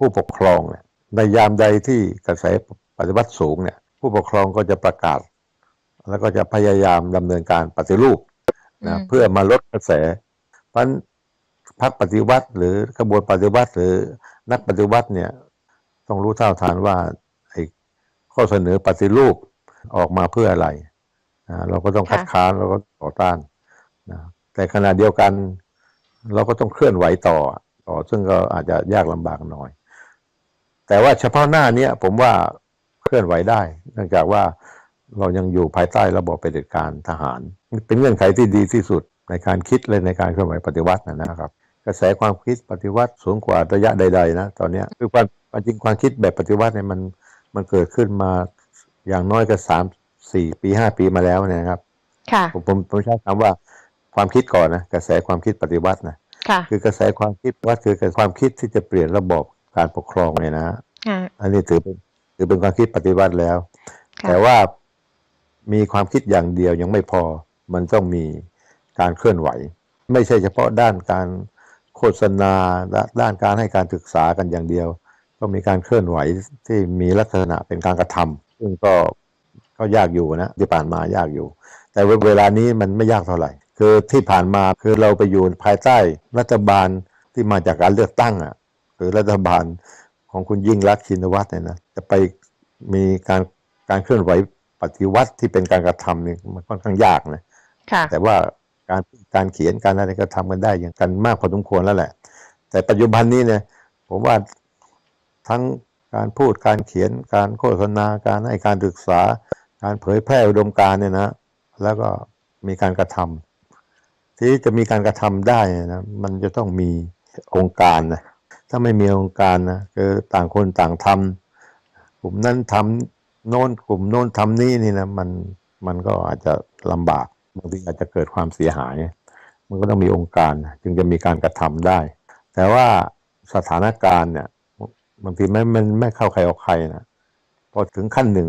ผู้ปกครองเนี่ยในยามใดที่กระแสปฏิวัติสูงเนี่ยผู้ปกครองก็จะประกาศ แล้วก็จะพยายามดำเนินการปฏิรูปอืนะมเพื่อมาลดกระแส เพราะฉะนั้นพรรคปฏิวัติ หรือกระบวนปฏิวัติหรือนักปฏิวัติเนี่ยต้องรู้เท่าทานว่าไอ้ข้อเสนอปฏิรูปออกมาเพื่ออะไรอ่าเราก็ต้องคัดค่ะค้านเราก็ต่อต้านนะแต่ขณะเดียวกัน เราก็ต้องเคลื่อนไหวต่อต่อซึ่งก็อาจจะยากลำบากหน่อย แต่ว่าเฉพาะหน้าเนี้ยผมว่าเคลื่อนไหวได้ เนื่องจากว่าเรายังอยู่ภายใต้ระบอบเผด็จการทหาร เป็นเงื่อนไขที่ดีที่สุดในการคิดเลยในการเคลื่อนไหวปฏิวัตินะนะครับ กระแสความคิดปฏิวัติสูงกว่าระยะใด ๆ นะ ตอนเนี้ยคือความความจริงความคิดแบบปฏิวัติเนี่ยมันมันเกิดขึ้นมาอย่างน้อยก็สามสี่ปีห้าปีมาแล้วเนยนะครับค่ะผมผมผมใช้คำว่าความคิดก่อนนะกระแสความคิดปฏิวัตินะค่ะคือกระแสความคิดว่าคือกระแสความคิดที่จะเปลี่ยนระบบการปกครองเนี่ยนะฮะค่ะ อันนี้ถือเป็นถือเป็นความคิดปฏิวัติแล้วค่ะแต่ว่ามีความคิดอย่างเดียวยังไม่พอ มันต้องมีการเคลื่อนไหว ไม่ใช่เฉพาะด้านการโฆษณาด้านด้านการให้การศึกษากันอย่างเดียว ต้องมีการเคลื่อนไหวที่มีลักษณะเป็นการกระทำซึ่งก็ก็ยากอยู่นะที่ผ่านมายากอยู่ แต่เวลานี้มันไม่ยากเท่าไหร่ คือที่ผ่านมาคือเราไปอยู่ภายใต้รัฐบาลที่มาจากการเลือกตั้งอะคือรัฐบาล ของคุณยิ่งรักษณ์ชินวัตรเนี่ยนะจะไปมีการการเคลื่อนไหวปฏิวัติที่เป็นการกระทำเนี่ยมันค่อนข้างยากนะค่ะแต่ว่าการการเขียนการอะไรก็ทำกันได้อย่างกันมากพอสมควรแล้วแหละ แต่ปัจจุบันนี้เนี่ยผมว่าทั้งการพูดการเขียนการโฆษณาการให้การศึกษา การเผยแพร่อุดมการณ์เนี่ยนะ แล้วก็มีการกระทำที่จะมีการกระทำได้นะมันจะต้องมีองค์การนะ ถ้าไม่มีองค์การนะคือต่างคนต่างทำกลุ่มนั้นทำโน้นกลุ่มโน้นทำนี่นี่นะมันมันก็อาจจะลำบากบางทีอาจจะเกิดความเสียหาย มันก็ต้องมีองค์การจึงจะมีการกระทำได้ แต่ว่าสถานการณ์เนี่ยบางทีไม่มันไม่เข้าใครออกใครนะพอถึงขั้นหนึ่ง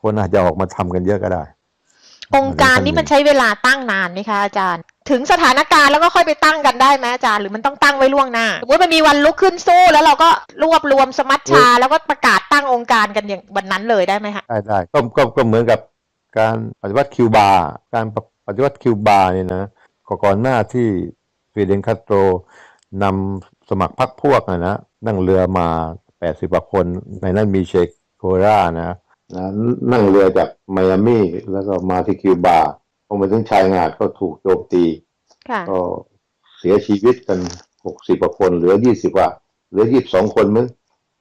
คนอาจจะออกมาทำกันเยอะก็ได้ องค์การนี่มันใช้เวลาตั้งนานไหมคะอาจารย์ ถึงสถานการณ์แล้วก็ค่อยไปตั้งกันได้ไหมอาจารย์หรือมันต้องตั้งไว้ล่วงหน้าสมมติมันมีวันลุกขึ้นสู้แล้วเราก็รวบรวมสมัชชา แล้วก็ประกาศตั้งองค์การกันอย่างวันนั้นเลยได้ไหมคะได้ได้ก็ก็ก็เหมือนกับการปฏิวัติคิวบา การปฏิวัติคิวบาเนี่ยนะก็ก่อนหน้าที่ฟิเดนคาสโตรนำสมัครพรรคพวกนะนะนั่งเรือมาแปดสิบกว่าคน ในนั้นมีเชคโครานะ นะนั่งเรือจากไมอามี่แล้วก็มาที่คิวบาพอมาถึงชายหาดก็ถูกโจมตีค่ะก็เสียชีวิตกันหกสิบกว่าคน เหลือยี่สิบว่าเหลือยี่สิบสองคนมั้ง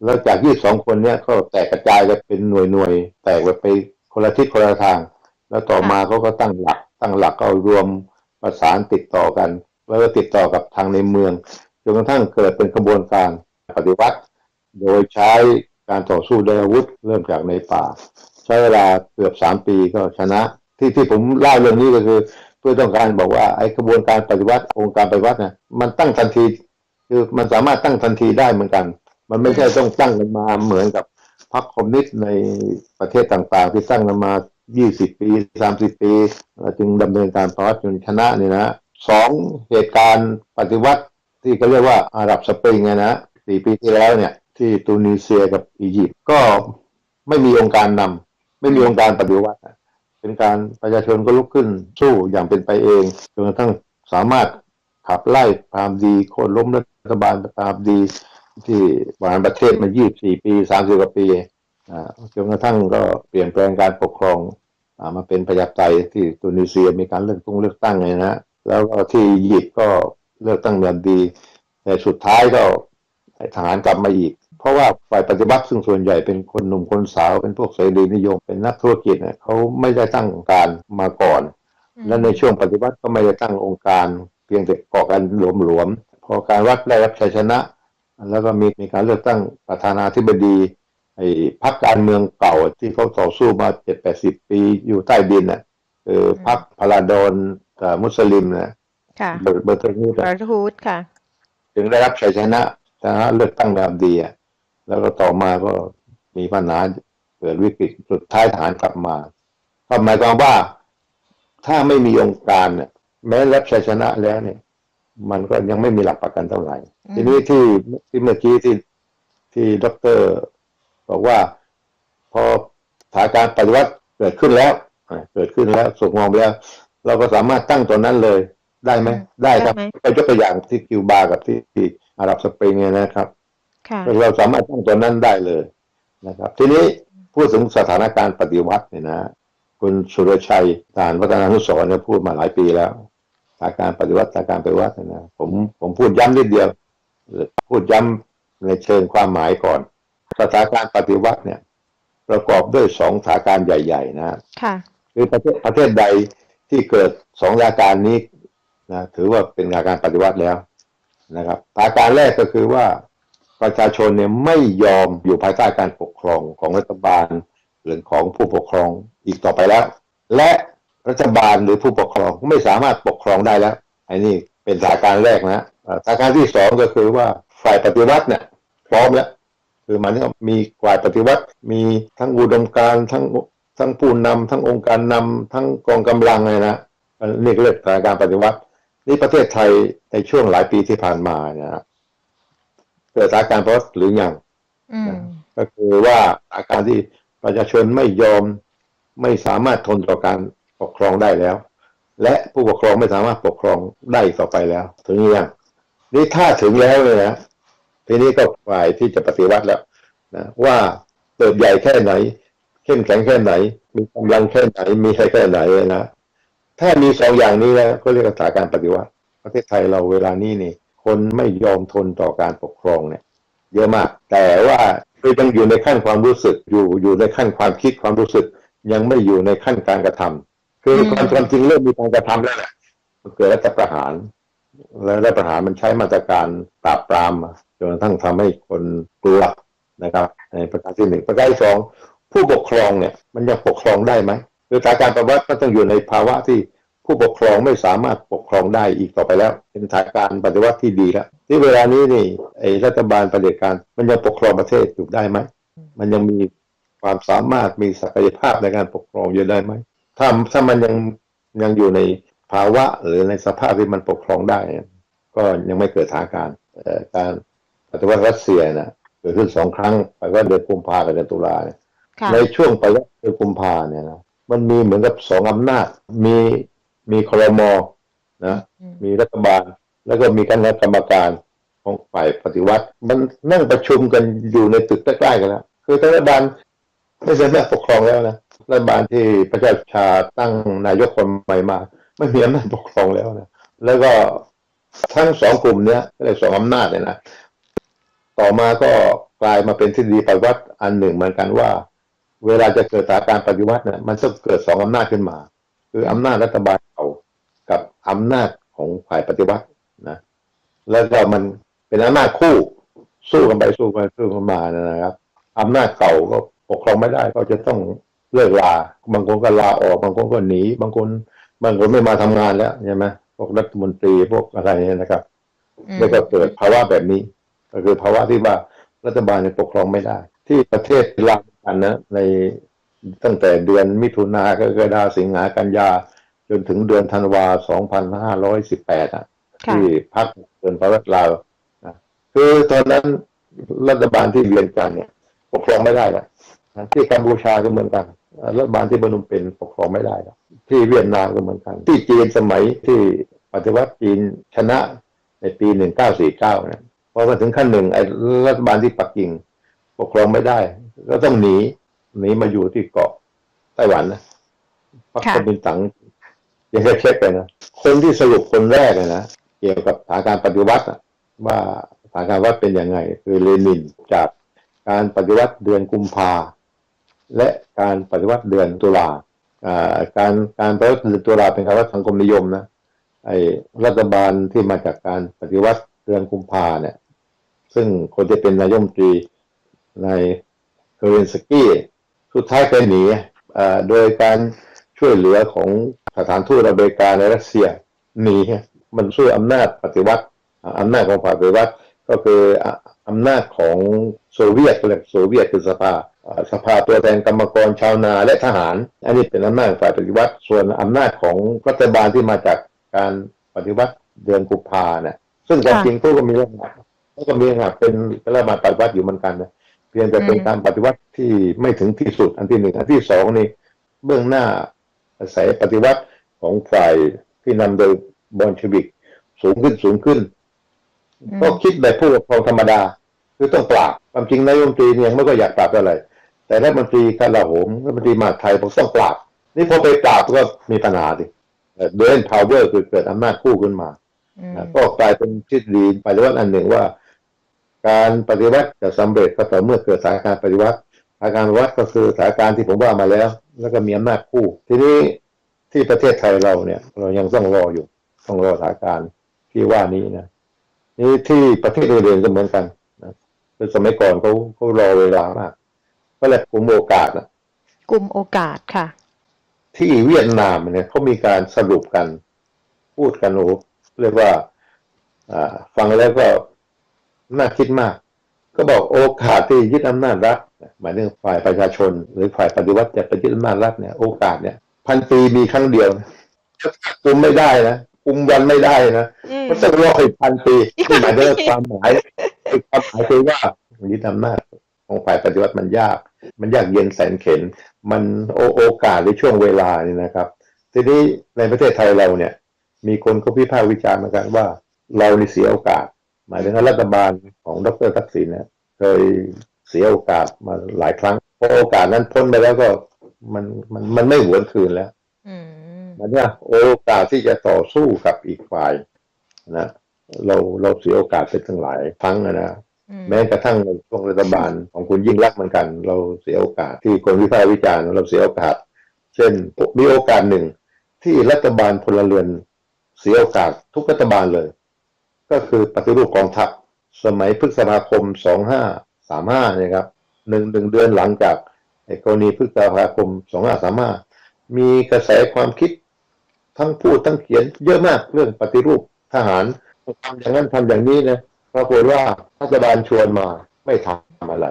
แล้วจากยี่สิบสองคนเนี้ยก็แตกกระจายกันเป็นหน่วยหน่วยๆแตกไปไปคนละทิศคนละทาง แล้วต่อมาเขาก็ตั้งหลัก ตั้งหลักก็รวมประสานติดต่อกัน แล้วก็ติดต่อกับทางในเมืองจนกระทั่งเกิดเป็นกระบวนการปฏิวัติ โดยใช้ การต่อสู้ด้วยอาวุธเริ่มจากในป่า ใช้เวลาเกือบสามปีก็ชนะ ที่ที่ผมเล่าเรื่องนี้ก็คือ เพื่อต้องการบอกว่าไอ้กระบวนการปฏิวัติองค์การปฏิวัตินะมันตั้งทันที คือมันสามารถตั้งทันทีได้เหมือนกัน มันไม่ใช่ต้องตั้งกันมาเหมือนกับพรรคคอมมิวนิสต์ในประเทศต่างๆ ที่ตั้งกันมา 20 ปี 30 ปีแล้วจึงดำเนินการปฏิวัติจนชนะเนี่ยนะสองเหตุการณ์ปฏิวัติที่เขาเรียกว่าอาหรับสปริงนะสี่ปีที่แล้วเนี่ย ที่ตูนิเซียกับอียิปต์ก็ไม่มีองค์การนำไม่มีองค์การปฏิวัติเป็นการประชาชนก็ลุกขึ้นสู้อย่างเป็นไปเองจนกระทั่งสามารถขับไล่ความดีโค่นล้มรัฐบาลความดีที่บริหารประเทศมา 24 ปี 30 กว่าปีจนกระทั่งก็เปลี่ยนแปลงการปกครองอมาเป็นประชาธิปไตยที่ตุนิเซียมีการเลือกตั้งเลือกตั้งไงนะแล้วก็ที่อียิปต์ก็เลือกตั้งแบบดี แต่สุดท้ายก็ทหารกลับมาอีก เพราะว่าฝ่ายปฏิบัติซึ่งส่วนใหญ่เป็นคนหนุ่มคนสาวเป็นพวกเสรีนิยม เป็นนักธุรกิจเนี่ยเขาไม่ได้ตั้งการมาก่อนและในช่วงปฏิวัติก็ไม่ได้ตั้งองค์การ เพียงแต่เกาะกันหลวมๆพอการวัดได้รับชัยชนะ แล้วก็มีมีการเลือกตั้งประธานาธิบดีไอ้พรรคการเมืองเก่าที่เขาต่อสู้มาเจ็ดแปดสิบปีอยู่ใต้ดินน่ะคือพรรคพาราดอนกับมุสลิมนะค่ะเบอร์เบอร์เทอร์นูดบราทูดค่ะ ถึงได้รับชัยชนะชนะเลือกตั้งแบบดีอะ แล้วก็ต่อมาก็มีปัญหาเกิดวิกฤตสุดท้ายทหารกลับมาก็หมายความว่าถ้าไม่มีองค์การเนี่ยแม้รับชัยชนะแล้วเนี่ย มันก็ยังไม่มีหลักประกันเท่าไหร่อืมทีนี้ที่ที่เมื่อกี้ที่ที่ดอกเตอรบอกว่า พอสถานการณ์ปฏิวัติเกิดขึ้นแล้วอ่าเกิดขึ้นแล้วส่งมองไปแล้ว เราก็สามารถตั้งตัวนั้นเลยได้ไหมอืมได้ครับได้ไหมไปยกตัวอย่างที่คิวบากับที่ที่อาหรับสปริงเนี่ยนะครับค่ะ เราสามารถตั้งตัวนั้นได้เลยนะครับ ทีนี้พูดถึงสถานการณ์ปฏิวัติเนี่ยนะ คุณสุรชัยทหารวัฒนานุสรณ์เนี่ยพูดมาหลายปีแล้วสถานการณ์ปฏิวัติสถานการณ์ปฏิวัติเนี่ยนะผมผมพูดย้ำนิดเดียว พูดย้ำในเชิงความหมายก่อนสถานการณ์ปฏิวัติเนี่ย ประกอบด้วยสองสถานการณ์ใหญ่ ๆ นะค่ะคือประเทศประเทศใดที่เกิดสองสถานการณ์นี้นะถือว่าเป็นสถานการณ์ปฏิวัติแล้วนะครับสถานการณ์แรกก็คือว่า ประชาชนเนี่ยไม่ยอมอยู่ภายใต้การปกครองของรัฐบาลหรือของผู้ปกครองอีกต่อไปแล้ว และรัฐบาลหรือผู้ปกครองไม่สามารถปกครองได้แล้วไอ้นี่เป็นสถานการณ์แรกนะสถานการณ์ที่สองก็คือว่าฝ่ายปฏิวัติเนี่ยพร้อมแล้วคือหมันก็มีฝ่ายปฏิวัติมีทั้งอุดมการทั้งทั้งผู้นำทั้งองค์การนำทั้งกองกำลังเลยนะอันนี่ก็เรียกสถานการณ์ปฏิวัติ นี่ประเทศไทยในช่วงหลายปีที่ผ่านมานะ เกิดสถานการณ์ปฏิวัติหรือยังอืมก็คือว่าอาการที่ประชาชนไม่ยอมไม่สามารถทนต่อการปกครองได้แล้ว และผู้ปกครองไม่สามารถปกครองได้อีกต่อไปแล้ว ถึงหรือยังนี่ถ้าถึงแล้วเลยนะทีนี้ก็ฝ่ายที่จะปฏิวัติแล้วนะว่าเติบใหญ่แค่ไหน เข้มแข็งแค่ไหน มีกำลังแค่ไหน มีอะไรแค่ไหนนะถ้ามีสองอย่างนี้แล้วก็เรียกว่าสถานการณ์ปฏิวัติ ประเทศไทยเราเวลานี้นี่ คนไม่ยอมทนต่อการปกครองเนี่ยเยอะมาก แต่ว่าคือยังอยู่ในขั้นความรู้สึกอยู่อยู่ในขั้นความคิดความรู้สึก ยังไม่อยู่ในขั้นการกระทำคือความความจริงเริ่มมีการกระทำแล้วแหละมันเกิดรัฐประหาร แล้วรัฐประหารมันใช้มาตรการปราบปรามจนกระทั่งทำให้คนกลัวนะครับ ในประการที่หนึ่งประการที่สองผู้ปกครองเนี่ย มันยังปกครองได้ไหมคือสถานการประวัติก็ต้องอยู่ในภาวะที่ ผู้ปกครองไม่สามารถปกครองได้อีกต่อไปแล้ว เป็นสถานการณ์ปฏิวัติที่ดีแล้วที่เวลานี้นี่ไอ้รัฐบาลปฏิการมันยังปกครองประเทศอยู่ได้ไหมมันยังมีความสามารถมีศักยภาพในการปกครองอยู่ได้ไหมถ้าถ้ามันยังยังอยู่ในภาวะหรือในสภาพที่มันปกครองได้เนี่ยก็ยังไม่เกิดสถานการณ์เอ่อการปฏิวัติรัสเซียนะเกิดขึ้นสองครั้งไปว่าเดือนกุมภากับเดือนตุลาเนี่ยค่ะในช่วงปฏิวัติเดือนกุมภาเนี่ยนะมันมีเหมือนกับสองอำนาจมี มีครมนะอืมมีรัฐบาล แล้วก็มีคณะกรรมการของฝ่ายปฏิวัติ มันนั่งประชุมกันอยู่ในตึกใกล้ๆกันแล้วคือรัฐบาลไม่สามารถปกครองแล้วนะรัฐบาลที่พระเจ้าชาตั้งนายกคนใหม่มา ไม่มีอำนาจปกครองแล้วนะแล้วก็ทั้งสองกลุ่มเนี้ยก็เลยสองอำนาจเนี่ยนะต่อมาก็กลายมาเป็นทฤษฎีปฏิวัติอันหนึ่งเหมือนกันว่า เวลาจะเกิดสถานการณ์ปฏิวัติเนี่ยมันต้องเกิดสองอำนาจขึ้นมา คืออำนาจรัฐบาลเก่ากับ อำนาจของฝ่ายปฏิวัตินะ แล้วก็มันเป็นอำนาจคู่ สู้กันไปสู้กันสู้กันมานะครับอำนาจเก่าก็ปกครองไม่ได้ก็จะต้องเลิกลา บางคนก็ลาออก บางคนก็หนี บางคน บางคนไม่มาทำงานแล้วใช่ไหมพวกรัฐมนตรีพวกอะไรเนี่ยนะครับอืมแล้วก็เกิดภาวะแบบนี้ ก็คือภาวะที่ว่ารัฐบาลเนี่ยปกครองไม่ได้ ที่ประเทศลาวกันนะในตั้งแต่เดือนมิถุนากรกฎาสิงหากันยา จนถึงเดือนธันวา2518อะค่ะ ที่พักเดินประวัติลาวนะคือตอนนั้นรัฐบาลที่เวียนจันทร์เนี่ย ปกครองไม่ได้แล้วนะที่กัมพูชาก็เหมือนกันอ่ารัฐบาลที่บนมเป็นปกครองไม่ได้แล้วที่เวียดนามก็เหมือนกัน ที่จีนสมัยที่ปฏิวัติจีนชนะในปี1949เนี่ยพอมาถึงขั้นหนึ่งไอ้รัฐบาลที่ปักกิ่ง ปกครองไม่ได้ ก็ต้องหนีหนีมาอยู่ที่เกาะไต้หวันนะพรรคค่ะคอมมินตั๋ ยังเช็คไปนะคนที่สรุปคนแรกเลยนะเกี่ยวกับสถานการณ์ปฏิวัติว่าสถานการณ์วัดเป็นยังไง คือเลนินจากการปฏิวัติเดือนกุมภาและการปฏิวัติเดือนตุลาอ่าการการปฏิวัติเดือนตุลาเป็นคำว่าสังคมนิยมนะไอ้รัฐบาลที่มาจากการปฏิวัติเดือนกุมภาเนี่ย ซึ่งคนที่เป็นนายมตรีในเคอร์เรนสกี้สุดท้ายเคยหนีอ่าโดยการ ช่วยเหลือของสถานทูตอเมริกาในรัสเซียหนีมันช่วยอำนาจปฏิวัติอ่าอำนาจของฝ่ายปฏิวัติก็คืออะอำนาจของโซเวียตเรียกโซเวียตคือสภาอ่าสภาตัวแทนกรรมกรชาวนาและทหาร อันนี้เป็นอำนาจฝ่ายปฏิวัติ ส่วนอำนาจของรัฐบาลที่มาจากการปฏิวัติเดือนกุมภาเนี่ยซึ่งความจริงพวกก็มีลักษณะเขาก็มีครับเป็นรัฐบาลปฏิวัติอยู่เหมือนกันนะเพียงแต่เป็นอืมการปฏิวัติที่ไม่ถึงที่สุดอันที่หนึ่งอันที่สองนี่เบื้องหน้า อาศัยปฏิวัติของฝ่ายที่นำโดยบอลชวิก สูงขึ้นสูงขึ้นอืมก็คิดแบบผู้ปกครองธรรมดา คือต้องปราบความจริงนายกรัฐมนตรีเนี่ยยังไม่ก็อยากปราบอะไร แต่รัฐมนตรีกลาโหมรัฐมนตรีมหาดไทยบอกต้องปราบ นี่พอไปปราบก็มีปัญหาดิเดนพาวเวอร์คือเกิดอำนาจคู่ขึ้นมาอืมนะก็กลายเป็นทฤษฎีปฏิวัติอันหนึ่งว่า การปฏิวัติจะสำเร็จก็ต่อเมื่อเกิดสถานการณ์ปฏิวัติสถานการณ์ปฏิวัติก็คือสถานการณ์ที่ผมว่ามาแล้ว แล้วก็มีอำนาจคู่ ทีนี้ที่ประเทศไทยเราเนี่ย เรายังต้องรออยู่ ต้องรอสถานการณ์ที่ว่านี้นะนี่ที่ประเทศอื่นๆก็เหมือนกันนะคือสมัยก่อนเขาเขารอเวลามากก็เลยกลุ่มโอกาสนะกลุ่มโอกาสค่ะ ที่เวียดนามเนี่ยเขามีการสรุปกัน พูดกันโอ้โหเรียกว่า อ่า ฟังแล้วก็น่าคิดมาก ก็บอกโอกาสที่ยึดอำนาจรัฐหมายถึงฝ่ายประชาชน หรือฝ่ายปฏิวัติจะไปยึดอำนาจรัฐเนี่ยโอกาสเนี่ยพันปีมีครั้งเดียวนะคุมไม่ได้นะคุมวันไม่ได้นะอืมมันต้องรออีกพันปีอีกพันี่นหมายถึงปีความหมายความหมายคือว่ายึดอำนาจของฝ่ายปฏิวัติมันยาก มันยากเย็นแสนเข็น มันโอโอกาสในช่วงเวลานี่นะครับ ทีนี้ในประเทศไทยเราเนี่ย มีคนก็พิพากษ์วิจารณ์เหมือนกันว่า เรานี่เสียโอกาส หมายถึงว่ารัฐบาลของดรทักษิณเนี่ยเคยเสียโอกาสมาหลายครั้งพอโอกาสนั้นพ้นไปแล้วก็มันมันมันไม่หวนคืนแล้วอืมมันเนี่ยโอกาสที่จะต่อสู้กับอีกฝ่ายนะเราเราเสียโอกาสไปตั้งหลายครั้งนะนะอืมแม้กระทั่งในช่วงรัฐบาลของคุณยิ่งรักษณ์เหมือนกัน เราเสียโอกาสที่คนวิพากษ์วิจารณ์เราเสียโอกาส เช่นมีโอกาสหนึ่งที่รัฐบาลพลเรือน เสียโอกาสทุกรัฐบาลเลย ก็คือปฏิรูปกองทัพสมัยพฤษภาคม 2535นะครับหนึ่งหนึ่งเดือนหลังจากไอ้กรณีพฤษภาคม 2535 มีกระแสความคิดทั้งพูดทั้งเขียนเยอะมากเรื่องปฏิรูปทหารทำอย่างนั้นทำอย่างนี้นะปรากฏว่ารัฐบาลชวนมาไม่ทำอะไร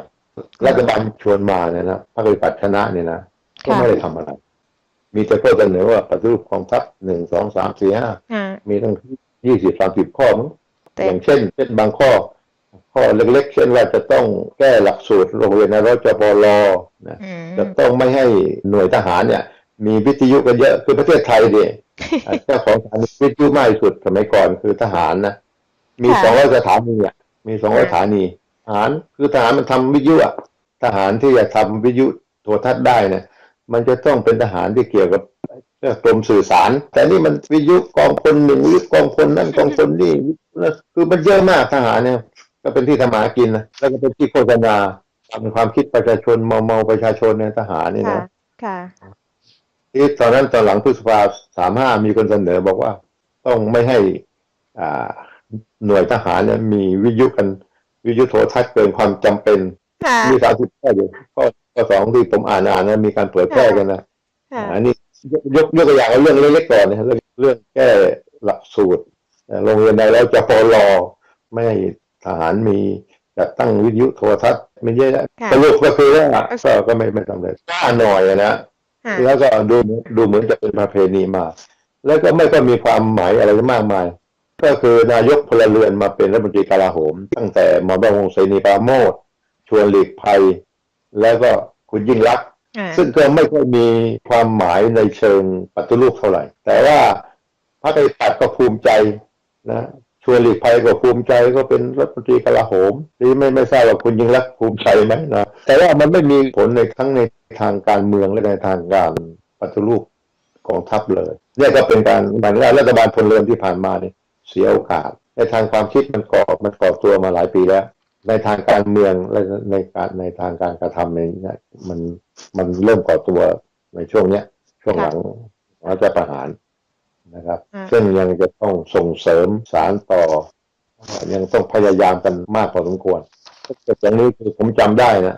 รัฐบาลชวนมาเนี่ยนะพรรคปฏิบัติชนะเนี่ยนะก็ไม่ได้ทำอะไร มีแต่ข้อเสนอว่าปฏิรูปกองทัพหนึ่งสองสามสี่ห้าอ่ามีตั้งยี่สิบสามสิบข้อมั้งแต่ อย่างเช่นเช่นบางข้อ ข้อเล็กๆ เช่นว่าจะต้องแก้หลักสูตรโรงเรียนในร้อยจปรนะอืมจะต้องไม่ให้หน่วยทหารเนี่ย มีวิทยุกันเยอะคือประเทศไทยเนี่ยเจ้าของสถานีวิทยุมากที่สุดสมัยก่อนคือทหารนะมีค่ะสองร้อยสถานีอะมีสองร้อยค่ะสถานีทหารคือทหารมันทำวิทยุอะทหารที่จะทำวิทยุโทรทัศน์ได้เนี่ยมันจะต้องเป็นทหารที่เกี่ยวกับเรื่อง กรมสื่อสาร แต่นี่มันวิทยุกองพลหนึ่งวิทยุกองพลนั่นกองพลนี่คือมันเยอะมากทหารเนี่ย ก็เป็นที่ทำมาหากินนะแล้วก็เป็นที่โฆษณาทำความคิดประชาชนเมาเมาๆประชาชนในยทหารนี่ค่ะนะค่ะที่ตอนนั้นตอนหลังพฤษภาสามห้ามีคนเสนอบอกว่า ต้องไม่ให้อ่าหน่วยทหารเนี่ยมีวิทยุกันวิทยุโทรทัศน์เกินความจำเป็นค่ะมีสามสิบข้ออยู่ข้อข้อสองที่ผมอ่านอ่านนะมีการเผยแพร่กันนะค่ะอันนี้ ยกยกยกตัวอย่างเอาเรื่องเล็กๆก่อนนะเรื่องเรื่องแก้หลักสูตรเอ่อโรงเรียนใดแล้วจะปลอไม่ให้ทหารมีจัดตั้งวิทยุโทรทัศน์ไม่เยอะค่ะสรุปก็คือว่าก็ก็ไม่ไม่สำเร็จกล้าหน่อยอะนะค่ะแล้วก็ดูดูเหมือนจะเป็นประเพณีมา แล้วก็ไม่ก็มีความหมายอะไรมากมาย ก็คือนายกพลเรือนมาเป็นรัฐมนตรีกลาโหม ตั้งแต่หมอมราชวงศ์เสนีปราโมทชวนหลีกภัย แล้วก็คุณยิ่งรักษณ์อ่า ซึ่งก็ไม่ค่อยมีความหมายในเชิงปฏิรูปเท่าไหร่ แต่ว่าพรรคไทยปัดก็ภูมิใจนะชวนหลีกภัยก็ภูมิใจก็เป็นรัฐมนตรีกลาโหมที่ไม่ไม่ทราบว่าคุณยิ่งรักภูมิใจไหมนะแต่ว่ามันไม่มีผลในทั้งในทางการเมืองและในทางการปฏิรูปกองทัพเลยเนี่ยก็เป็นการหมายถึงว่ารัฐบาลพลเรือนที่ผ่านมาเนี่ยเสียโอกาส ในทางความคิดมันก่อมันก่อตัวมาหลายปีแล้ว ในทางการเมืองและในการในทางการกระทำเนี่ยมันมันเริ่มก่อตัวในช่วงเนี้ย ช่วงหลังรัฐประหารนะครับอ่าซึ่งยังจะต้องส่งเสริมสารต่อ ยังต้องพยายามกันมากพอสมควรแต่อย่างนี้คือผมจำได้นะ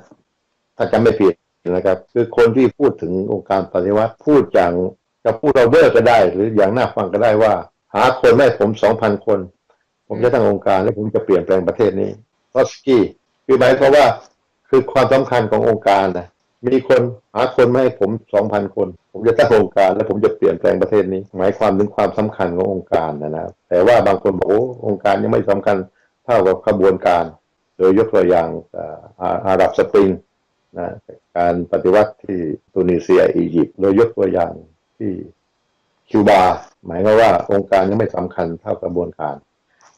ถ้าจำไม่ผิดนะครับ คือคนที่พูดถึงองค์การปฏิวัติพูดอย่างจะพูดเราเบอร์ก็ได้ หรืออย่างน่าฟังก็ได้ว่า หาคนไม่ผมสองพันคน ผมจะตั้งองค์การและผมจะเปลี่ยนแปลงประเทศนี้ ทอสกี้คือหมายความว่าคือความสำคัญขององค์การนะมีคนหาคนม่ให้ผมสองพันคน ผมจะตั้งองค์การ และผมจะเปลี่ยนแปลงประเทศนี้ หมายความถึงความสำคัญขององค์การนะนะครับแต่ว่าบางคนบอกโอ้องค์การยังไม่สำคัญเท่ากับขบวนการ โดยยกตัวอย่างอาอาอาหรับสปริงนะการปฏิวัติที่ตุนิเซียอียิปต์โดยยกตัวอย่างที่คิวบา หมายความว่าองค์การยังไม่สำคัญเท่ากระบวนการ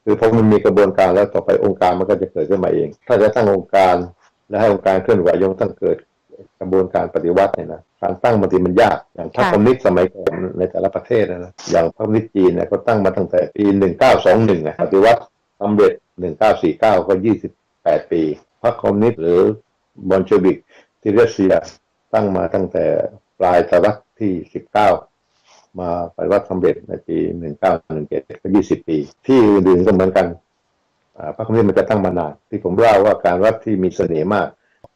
คือพอมันมีกระบวนการแล้วต่อไปองค์การมันก็จะเกิดขึ้นมาเอง ถ้าจะตั้งองค์การและให้องค์การเคลื่อนไหวยงต้องเกิดกระบวนการปฏิวัติเนี่ยนะการตั้งบางทีมันยากอย่างพรรคค่ะคอมมิวนิสต์สมัยก่อนในแต่ละประเทศนะนะอย่างพรรคคอมมิวนิสต์จีนเนี่ยก็ตั้งมาตั้งแต่ปี 1921อะปฏิวัติสำเร็จ 1949 ก็ 28 ปีพรรคคอมมิวนิสต์หรือบอลเชวิกที่รัสเซียตั้งมาตั้งแต่ปลายศตวรรษที่ 19 มาปฏิวัติสำเร็จในปี 1917ก็20 ปี ที่อื่นๆก็เหมือนกันอ่าพรรคคอมมิวนิสต์มันจะตั้งมานาน ที่ผมเล่าว่าการรัฐที่มีเสน่ห์มาก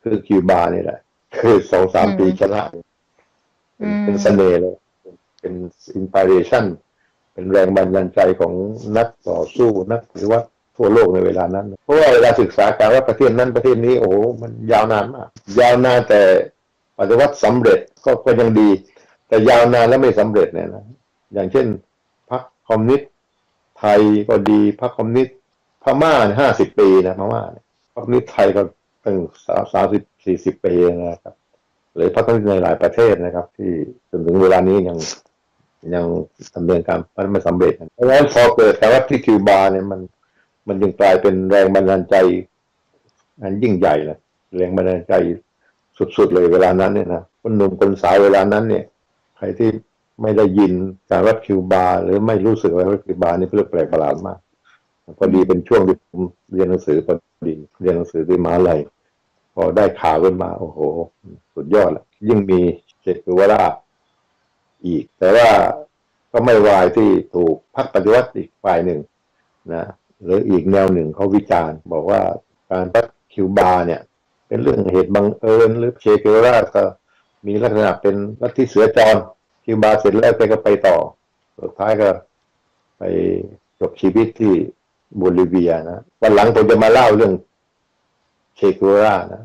คือคิวบานี่แหละ คือสองสามอืมปีชนะเป็นอืมเป็นเสน่ห์เลย เป็นอินสปิเรชันเป็นแรงบันดาลใจของนักต่อสู้นักปฏิวัติทั่วโลกในเวลานั้น เพราะว่าเวลาศึกษาการว่าประเทศนั้นประเทศนี้โอ้โหมันยาวนานมาก ยาวนานแต่ปฏิวัติสำเร็จก็ก็ยังดี แต่ยาวนานแล้วไม่สำเร็จเนี่ยนะอย่างเช่นพรรคคอมมิวนิสต์ไทยก็ดีพรรคคอมมิวนิสต์พม่าห้าสิบปีนะพม่าเนี่ยพรรคคอมมิวนิสต์ไทยก็ตั้งสามสิบสี่สิบปีนะครับหรือพรรคคอมมิวนิสต์ในหลายประเทศนะครับ ที่จนถึงเวลานี้ยังยังดำเนินการมันไม่สำเร็จเพราะฉะนั้นพอเกิดการว่าที่คิวบาเนี่ยมัน มันจึงกลายเป็นแรงบันดาลใจอันยิ่งใหญ่เลยแรงบันดาลใจสุดๆเลยเวลานั้นเนี่ยนะคนหนุ่มคนสาวเวลานั้นเนี่ย ใครที่ไม่ได้ยินการรัฐคิวบา หรือไม่รู้สึกว่ารัฐคิวบานี่เป็นเรื่องแปลกประหลาดมากพอดีเป็นช่วงที่ผมเรียนหนังสือพอดีเรียนหนังสือที่มหาลัยพอได้ข่าวขึ้นมา โอ้โห สุดยอดละยิ่งมีเชกุวราอีก แต่ว่าก็ไม่วายที่ถูกพรรคปฏิวัติอีกฝ่ายหนึ่งนะหรืออีกแนวหนึ่งเขาวิจารณ์ บอกว่าการรัฐคิวบาเนี่ย เป็นเรื่องเหตุบังเอิญหรือเชกุวราก็ มีลักษณะเป็นลัทธิเสือจรคิวบาเสร็จแล้วแกก็ไปต่อ สุดท้ายก็ไปจบชีวิตที่โบลิเวียนะ วันหลังผมจะมาเล่าเรื่องเชกุวารานะ